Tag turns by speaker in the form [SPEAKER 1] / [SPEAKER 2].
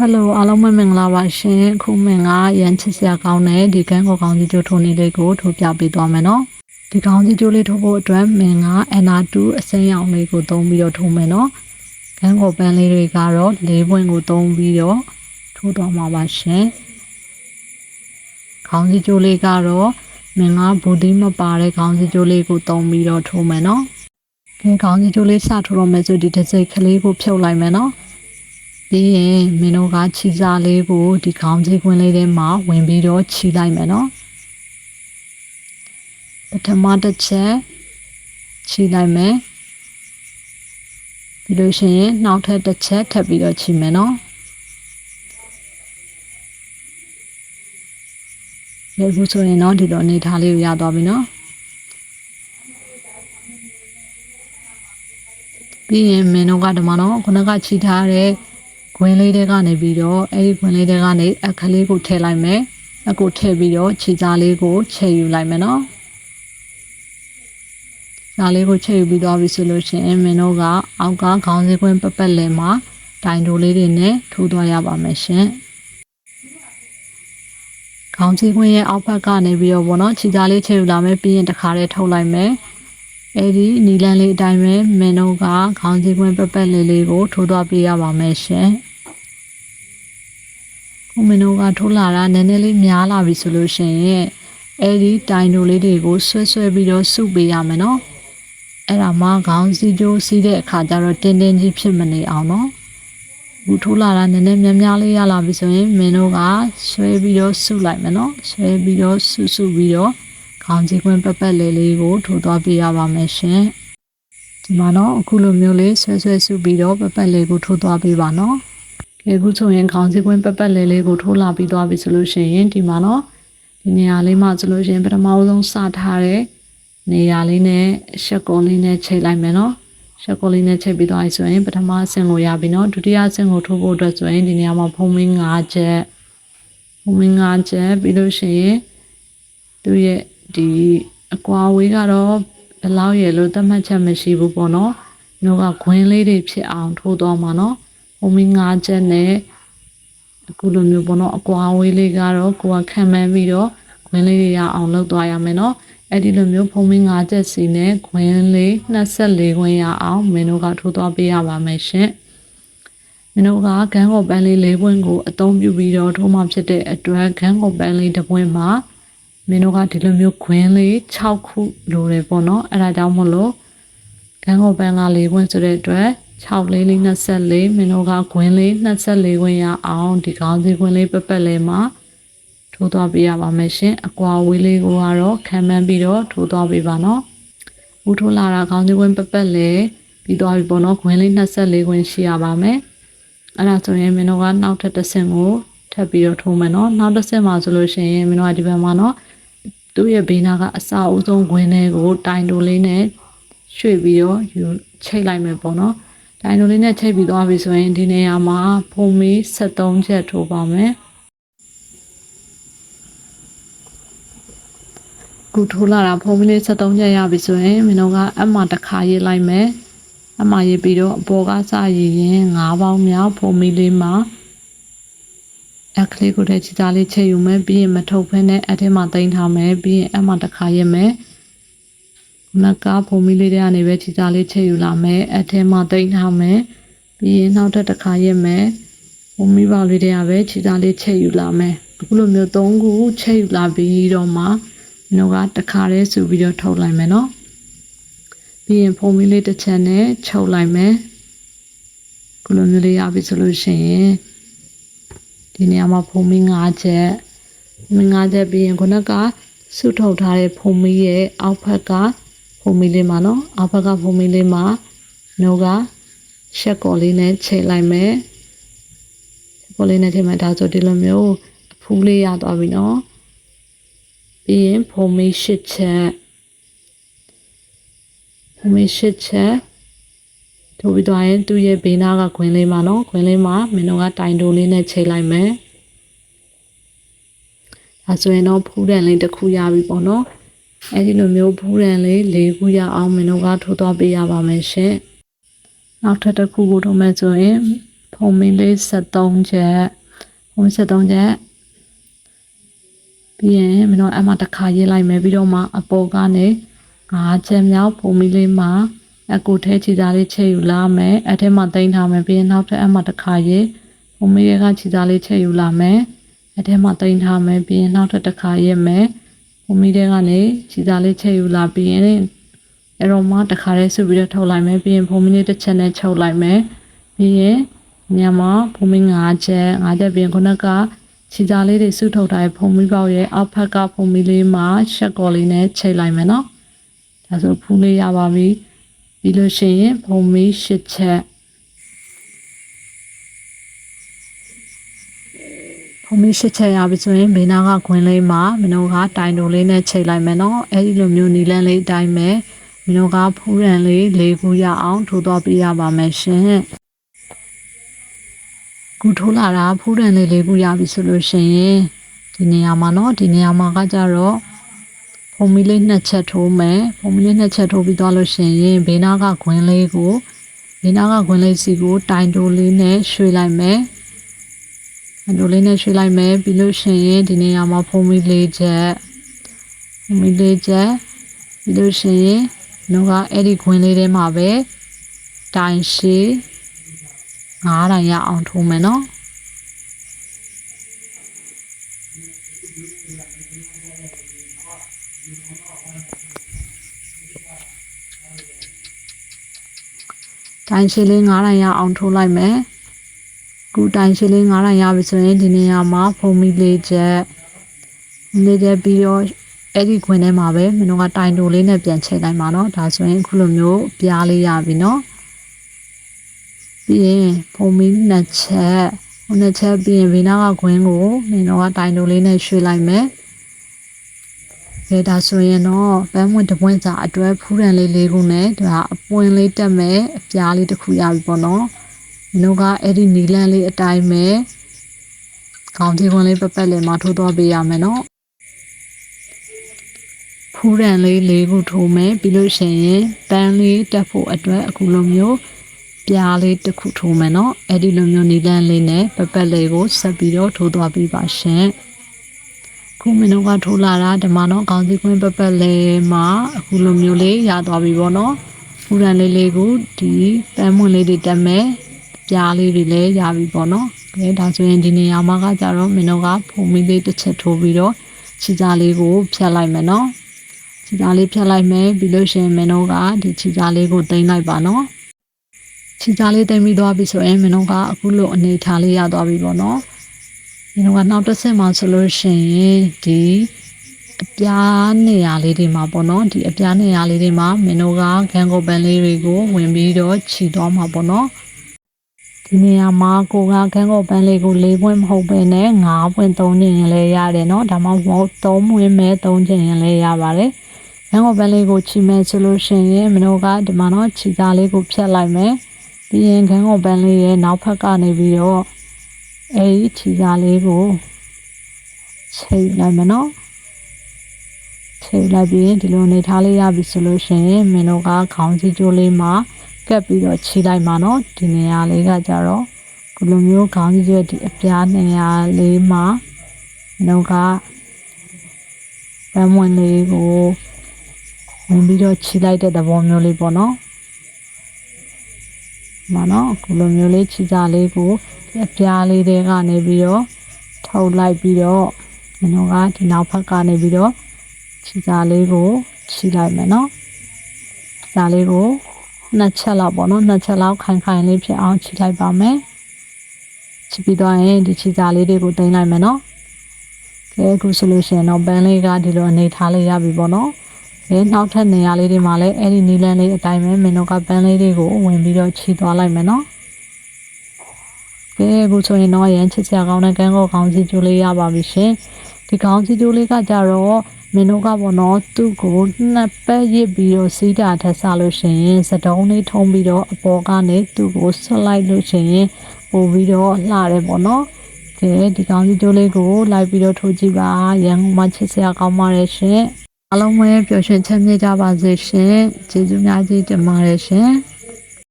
[SPEAKER 1] ဟယ်လိုအားလုံးပဲမင်္ဂလာပါရှင်အခုမင်္ဂလာရန်ချစ်စရာကောင်းတဲ့ဒီကန်းကိုကောင်းကြီးကျိုးထိုးနေလေးကိုထိုးပြပေးသွားမယ်နော်ဒီကောင်းကြီးကျိုးလေးထိုးဖို့အတွက်မင်္ဂလာ NR2 အစိမ်းရောင်လေးကိုသုံးပြီးတော့ထိုးမယ်နော်ကန်းကိုပန်းလေးတွေကတော့၄ပွင့်ကိုသုံးပြီးတော့ထိုးသွားမှာပါရှင်ကောင်းကြီးကျိုးလေးကတော့မင်္ဂလာဘူဒီမပါတဲ့ကောင်းကြီးကျိုးလေးကိုသုံးပြီးတော့ထိုးမယ်နော်ဒီကောင်းကြီးကျိုးလေးစထိုးတော့မယ်ဆိုဒီတစ်စိတ်ကလေးကိုဖြုတ်လိုက်မယ်နော် ပြီးရင်မင်းတို့ကခြီစားလေးကိုဒီခေါင်းကြီးကွင်းလေးထဲမှာဝင်ပြီးတော့ခြီလိုက်မယ်နော်ပထမတစ်ချက်ခြီလိုက်မယ်ပြီးလို့ရှိရင်နောက်ထပ်တစ်ချက်ထပ်ပြီးတော့ခြီမယ်နော်ဒီခုဆိုရင်တော့ဒီလိုအနေထားလေးကိုရသွားပြီနော်ပြီးရင်မင်းတို့ကဒီမှာတော့ခုနကခြီထားတဲ့ ခွင်းလေးတွေကနေပြီးတော့အဲ့ဒီခွင်းလေးတွေကနေအခလေးကိုထည့်လိုက်မယ်အခုထည့်ပြီးတော့ခြေစားလေးကိုခြေယူလိုက်မယ်နော်စားလေးကိုခြေယူပြီးတော့ပြီဆိုလို့ရှိရင်မင်းတို့ကအောက်ကခေါင်းစည်းခွင်းပပက်လယ်မှာတိုင်တိုလေးတွေနဲ့ထိုးသွားရပါမယ်ရှင်ခေါင်းစည်းခွင်းရဲ့အောက်ဘက်ကနေပြီးတော့ဗောနော်ခြေစားလေးခြေယူလာမယ်ပြီးရင်တစ်ခါတည်းထုတ်လိုက်မယ်အဲ့ဒီနီလန်းလေးအတိုင်းပဲမင်းတို့ကခေါင်းစည်းခွင်းပပက်လေးလေးကိုထိုးသွားပေးရပါမယ်ရှင် ခုမင်းတို့ကထိုးလာတာနည်းနည်းလေးများလာပြီဆိုလို့ရှိရင်အဲ့ဒီတိုင်တို့လေးတွေကိုဆွဲဆွဲပြီးတော့စုပေးရမယ်နော်အဲ့ဒါမှခေါင်းစည်းကြိုးစီးတဲ့အခါကျတော့တင်းတင်းကြီးဖြစ်မနေအောင်နော်ခုထိုးလာတာနည်းနည်းများများလေးရလာပြီဆိုရင်မင်းတို့ကဆွဲပြီးတော့စုလိုက်မယ်နော်ဆွဲပြီးတော့စုစုပြီးတော့ခေါင်းကြီးကွင်းပက်ပက်လေးလေးကိုထိုးသွားပေးရပါမယ်ရှင်ဒီမှာတော့အခုလိုမျိုးလေးဆွဲဆွဲစုပြီးတော့ပက်ပက်လေးကိုထိုးသွားပေးပါနော်ကဲ အခုဆိုရင်ခေါင်းစည်းကွင်းပက်ပက်လေးလေးကိုထိုးလာပြီးသွားပြီဆိုလို့ရှိရင်ဒီမှာတော့ဒီနေရာလေးမှာဆိုလို့ရှိရင်ပထမဆုံးစထားတဲ့နေရာလေးနဲ့ရှက်ကုံလေးနဲ့ချိန်လိုက်မယ်နော်ရှက်ကုံလေးနဲ့ချိန်ပြီးသွားပြီဆိုရင်ပထမအဆင့်ကိုရပြီနော်ဒုတိယအဆင့်ကိုထိုးဖို့အတွက်ဆိုရင်ဒီနေရာမှာဖုံးမင်း၅ချက်ဖုံးမင်း၅ချက်ပြီးလို့ရှိရင်သူ့ရဲ့ဒီအကွာဝေးကတော့ဘယ်လောက်ရလို့သတ်မှတ်ချက်မရှိဘူးပေါ့နော်။တို့ကခွင်းလေးတွေဖြစ်အောင်ထိုးသွားမှာနော်။ ဖုံးမင်း၅ချက်နဲ့အခုလိုမျိုးပေါ့နော်အကွာဝေးလေးကတော့ကိုယ်ကခံမှန်းပြီးတော့ခွင်းလေးတွေရအောင်လုပ်သွားရမယ်နော်အဲ့ဒီလိုမျိုးဖုံးမင်း၅ချက်စီနဲ့ခွင်းလေး24ခွင်းရအောင်မင်းတို့ကထိုးသွားပေးရပါမယ်ရှင်မင်းတို့ကခန်းကော်ပန်းလေး၄ပွင့်ကိုအသုံးပြုပြီးတော့ထိုးမှဖြစ်တဲ့အတွက်ခန်းကော်ပန်းလေးတစ်ပွင့်မှာမင်းတို့ကဒီလိုမျိုးခွင်းလေး6ခုလိုတယ်ပေါ့နော်အဲ့ဒါကြောင့်မလို့ခန်းကော်ပန်းက၄ပွင့်ဆိုတဲ့အတွက် 6လေးလေး24မင်းတို့ကခွင်းလေး24ခွင်းရအောင်ဒီကောင်းစီခွင်းလေးပက်ပက်လေးမှာထိုးသွားပေးရပါမယ်ရှင်အကွာဝေးလေးကိုကတော့ခံမှန်းပြီးတော့ထိုးသွားပေးပါနော်ဦးထိုးလာတာကောင်းစီခွင်းပက်ပက်လေးပြီးသွားပြီပေါ့နော်ခွင်းလေး24ခွင်းရှိရပါမယ်အဲ့ဒါဆိုရင်မင်းတို့ကနောက်ထပ်တစ်ဆင့်ကိုထပ်ပြီးတော့ထိုးမယ်နော်နောက်တစ်ဆင့်မှာဆိုလို့ရှိရင်မင်းတို့ကဒီဘက်မှာနော်သူ့ရဲ့ဘေးနာကအစာအုပ်ဆုံးခွင်းလေးကိုတိုင်တိုလေးနဲ့ရွှေ့ပြီးတော့ယူချိတ်လိုက်မယ်ပေါ့နော် တိုင်တိုလေးနဲ့ချိတ်ပြီးသွားပြီဆိုရင်ဒီနေရာမှာဖုံမီ73ချက်ထိုးပါမယ်ခုထိုးလာတာဖုံမီလေး73ချက်ရပြီဆိုရင်မင်းတို့ကအမှတစ်ခါရေးလိုက်မယ်အမှရေးပြီးတော့အပေါ်ကစရည်ရင်၅ပေါင်းမြောက်ဖုံမီလေးမှာအခလေးကိုတည်းချီသားလေးချက်ယူမယ်ပြီးရင်မထုတ်ဖဲနဲ့အထဲမှာတင်ထားမယ်ပြီးရင်အမှတစ်ခါရေးမယ် နကဖုံမီလေးတွေကနေပဲချီသားလေးချက်ယူလာမယ်အထဲမှာတင်ထားမယ်ပြီးရင်နောက်ထပ်တစ်ခါရေးမယ်ဖုံမီပေါလေးတွေကပဲချီသားလေးချက်ယူလာမယ်အခုလိုမျိုး၃ခုချက်ယူလာပြီးတော့မှကျွန်တော်ကတစ်ခါတည်းစုပြီးတော့ထုတ်လိုက်မယ်နော်ပြီးရင်ဖုံမီလေးတစ်ချက်နဲ့ချုပ်လိုက်မယ်ခုလိုမျိုးလေးရပြီဆိုလို့ရှိရင်ဒီနေရာမှာဖုံမီ၅ချက်ဖုံမီ၅ချက်ပြီးရင်ခုနကစုထုတ်ထားတဲ့ဖုံမီရဲ့အောက်ဘက်က ဖုံမီလေးမှာနော်အောက်ဘက်ကဖုံမီလေးမှာနှုတ်ကရှက်ကော်လေးနဲ့ချိန်လိုက်မယ်ရှက်ကော်လေးနဲ့ချိန်မယ်ဒါဆိုဒီလိုမျိုးအဖူးလေးရသွားပြီနော်ပြီးရင်ဖုံမီ၈ချက်ဖုံမီ၈ချက်ထိုးပြီးသွားရင်သူ့ရဲ့ဘေးနားကခွင်းလေးမှာနော်ခွင်းလေးမှာမင်းတို့ကတိုင်တိုလေးနဲ့ချိန်လိုက်မယ်ဒါဆိုရင်တော့ဖူးတန်လေးတစ်ခုရပြီပေါ့နော် အဲဒီလိုမျိုးဖူးတန်လေး၄ခုရအောင်မင်းတို့ကထိုးသွားပေးရပါမယ်ရှင်နောက်ထပ်တစ်ခုကိုထိုးမယ်ဆိုရင်ဖုံမီလေး73ချက်ဖုံ73ချက်ပြီးရင်မနော်အမတစ်ခါရေးလိုက်မယ်ပြီးတော့မှအပေါ်ကနေ5ချက်မြောက်ဖုံမီလေးမှာအကူထဲခြေသားလေးချက်ယူလာမယ်အထက်မှာတင်ထားမယ်ပြီးရင်နောက်ထပ်အမတစ်ခါရေးဖုံမီလေးကခြေသားလေးချက်ယူလာမယ်အထက်မှာတင်ထားမယ်ပြီးရင်နောက်ထပ်တစ်ခါရေးမယ် ဖုံမီလေးကနေခြေသားလေးချက်ယူလာပြီးရင်အဲ့တော့မှတစ်ခါလေးဆုပ်ပြီးတော့ထုတ်လိုက်မယ်ပြီးရင်ဖုံမီလေးတစ်ချက်နဲ့ချုပ်လိုက်မယ်ပြီးရင်ညမှာဖုံမီ5ချက်5ချက်ပြီးရင်ခုနကခြေသားလေးတွေဆုပ်ထုတ်ထားတဲ့ဖုံမီပေါက်ရဲ့အောက်ဖက်ကဖုံမီလေးမှာရှက်ကော်လေးနဲ့ချိတ်လိုက်မယ်နော်ဒါဆိုဖူးလေးရပါပြီပြီးလို့ရှိရင်ဖုံမီ8ချက် ဖုံမီ8ချက်ရပြီဆိုရင်ဘေးနာကခွင်းလေးမှာမင်းတို့ကတိုင်တိုလေးနဲ့ချိတ်လိုက်မယ်နော်အဲ့ဒီလိုမျိုးနီလန်းလေးအတိုင်းပဲမင်းတို့ကဖူးရန်လေးလေးခုရအောင်ထိုးတော့ပြရပါမယ်ရှင်ခုထိုးလာတာဖူးရန်လေးလေးခုရပြီဆိုလို့ရှိရင်ဒီနေရာမှာနော်ဒီနေရာမှာကကြတော့ဖုံမီလေးနှစ်ချက်ထိုးမယ်ဖုံမီလေးနှစ်ချက်ထိုးပြီးသွားလို့ရှိရင်ဘေးနာကခွင်းလေးကိုဘေးနာကခွင်းလေးစီကိုတိုင်တိုလေးနဲ့ရွှေ့လိုက်မယ် တိုင်တိုလေးနဲ့ရွှေ့လိုက်မယ်ပြီးလို့ရှိရင်ဒီနေရာမှာဖုံမီလေးချက်ဖုံမီလေးချက်ပြီးလို့ရှိရင်နှုတ်ကအဲ့ဒီခွင်းလေးထဲမှာပဲတိုင်ရှိငားတိုင်ရအောင်ထိုးမယ်နော်တိုင်ရှိလေး9တိုင်ရအောင်ထိုးလိုက်မယ် ခုတိုင်ရှိလေး9တိုင်ရပြီဆိုရင်ဒီနေရာမှာဖုံမီလေးချက်လေးချက်ပြီးတော့အဲ့ဒီခွင်းထဲမှာပဲမင်းတို့ကတိုင်တိုလေးနဲ့ပြန်ချိန်လိုက်ပါတော့ဒါဆိုရင်အခုလိုမျိုးပြားလေးရပြီနော်ပြီးရင်ဖုံမီနှစ်ချက်ဟိုနှစ်ချက်ပြီးရင်ဗီနာကခွင်းကိုမင်းတို့ကတိုင်တိုလေးနဲ့ရွှေ့လိုက်မယ်ကဲဒါဆိုရင်တော့ပန်းမွင့်တပွင့်စာအတွဲဖူးရန်လေးလေးခုနဲ့ဒါအပွင့်လေးတက်မဲ့အပြားလေးတစ်ခုရပြီပေါ့နော် မင်းတို့ကအဲ့ဒီနီလန်းလေးအတိုင်းပဲခေါင်းကြီးခွန်းလေးပက်ပက်လေးမှာထိုးတော့ပေးရမယ်နော်ဖူးရန်လေးလေးခုထိုးမယ်ပြီးလို့ရှိရင်ပန်းလေးတက်ဖို့အတွက်အခုလိုမျိုးပြားလေးတစ်ခုထိုးမယ်နော်အဲ့ဒီလိုမျိုးနီလန်းလေးနဲ့ပက်ပက်လေးကိုဆက်ပြီးတော့ထိုးသွားပေးပါရှင်ခုမင်းတို့ကထိုးလာတာဓမ္မနော်ခေါင်းစည်းခွင်းပက်ပက်လေးမှာအခုလိုမျိုးလေးရသွားပြီပေါ့နော်ဖူးရန်လေးလေးကိုဒီပန်းမွန်လေးတွေတက်မယ် ပြားလေးတွေလည်းရပြီပေါ့နော်ကဲဒါဆိုရင်ဒီနေရာမှာကကြတော့မင်းတို့ကဖုံမီလေးတစ်ချက်ထိုးပြီးတော့ခြေစားလေးကိုဖြတ်လိုက်မယ်နော်ခြေစားလေးဖြတ်လိုက်မယ်ပြီးလို့ရှိရင်မင်းတို့ကဒီခြေစားလေးကိုတင်လိုက်ပါနော်ခြေစားလေးတင်ပြီးသွားပြီဆိုရင်မင်းတို့ကအခုလိုအနေထားလေးရသွားပြီပေါ့နော်မင်းတို့ကနောက်တစ်ဆင့်မှာဆိုလို့ရှိရင်ဒီအပြားနေရာလေးတွေမှာပေါ့နော်ဒီအပြားနေရာလေးတွေမှာမင်းတို့ကဂန်ကိုပန်လေးတွေကိုဝင်ပြီးတော့ခြီသွားမှာပေါ့နော် ဒီနေရာမှာကိုကခန်းကိုပန်းလေးကို၄ပွင့်မဟုတ်ပဲနဲ့၅ပွင့်၃ချိန်ရင်လည်းရတယ်เนาะဒါမှမဟုတ်၃ပွင့်မဲ၃ချိန်ရင်လည်းရပါတယ်ခန်းကိုပန်းလေးကိုချီမယ်ဆိုလို့ရှိရင်မတို့ကဒီမှာတော့ခြေသားလေးကိုဖြတ်လိုက်မယ်ပြီးရင်ခန်းကိုပန်းလေးရဲ့နောက်ဖက်ကနေပြီးတော့အဲဒီခြေသားလေးကိုချိန်လိုက်မယ်เนาะချိန်လိုက်ပြီးဒီလိုနေထားလေးရပြီဆိုလို့ရှိရင်မင်းတို့ကခေါင်းစည်းကြိုးလေးမှာ ကပ်ပြီးတော့ခြေလိုက်မှာနော်ဒီနေရာလေးကကြတော့ဒီလိုမျိုးခေါင်းကြီးရဲ့ဒီအပြားနေရာလေးမှာနှုတ်ကပန်းဝင်လေးကိုဝင်ပြီးတော့ခြေလိုက်တဲ့သဘောမျိုးလေးပေါ့နော်မနော်ဒီလိုမျိုးလေးခြေစားလေးကိုအပြားလေးတွေကနေပြီးတော့ထုတ်လိုက်ပြီးတော့ကျွန်တော်ကဒီနောက်ဘက်ကနေပြီးတော့ခြေစားလေးကိုခြေလိုက်မယ်နော်ခြေစားလေးကို နှစ်ချက်လောက်ပေါ့နော်နှစ်ချက်လောက်ခိုင်ခိုင်လေးဖြစ်အောင်ခြိလိုက်ပါမယ်ခြိပြီးသွားရင်ဒီခြိစားလေးတွေကိုတင်လိုက်မယ်နော်ကဲအခုဆိုလို့ရှိရင်တော့ပန်းလေးကဒီလိုအနေထားလေးရပြီပေါ့နော်ကဲနောက်ထပ်နေရာလေးတွေမှာလည်းအဲ့ဒီနီလန်းလေးအတိုင်းပဲမင်းတို့ကပန်းလေးတွေကိုဝင်ပြီးတော့ခြိသွားလိုက်မယ်နော်ကဲအခုဆိုရင်တော့ရန်ချစ်စရာကောင်းတဲ့ကန်းကောခေါင်းစီကျိုးလေးရပါပြီရှင် ဒီခေါင်းစီကျိုးလေးကကြတော့မင်းတို့ကပေါ့နော်သူ့ကိုနှစ်ပတ်ရစ်ပြီးတော့စီးတာထက်ဆလို့ရှိရင်စတုံးလေးထုံးပြီးတော့အပေါ်ကနေသူ့ကိုဆွလိုက်လို့ရှိရင်ပို့ပြီးတော့လှတယ်ပေါ့နော်ကဲဒီကောင်းကြီးကျိုးလေးကိုလိုက်ပြီးတော့ထိုးကြည့်ပါရန်ကုန်မှာချစ်စရာကောင်းပါတယ်ရှင်အားလုံးပဲပျော်ရွှင်ချမ်းမြေ့ကြပါစေရှင်ကျေးဇူးများကြီးတင်ပါတယ်ရှင်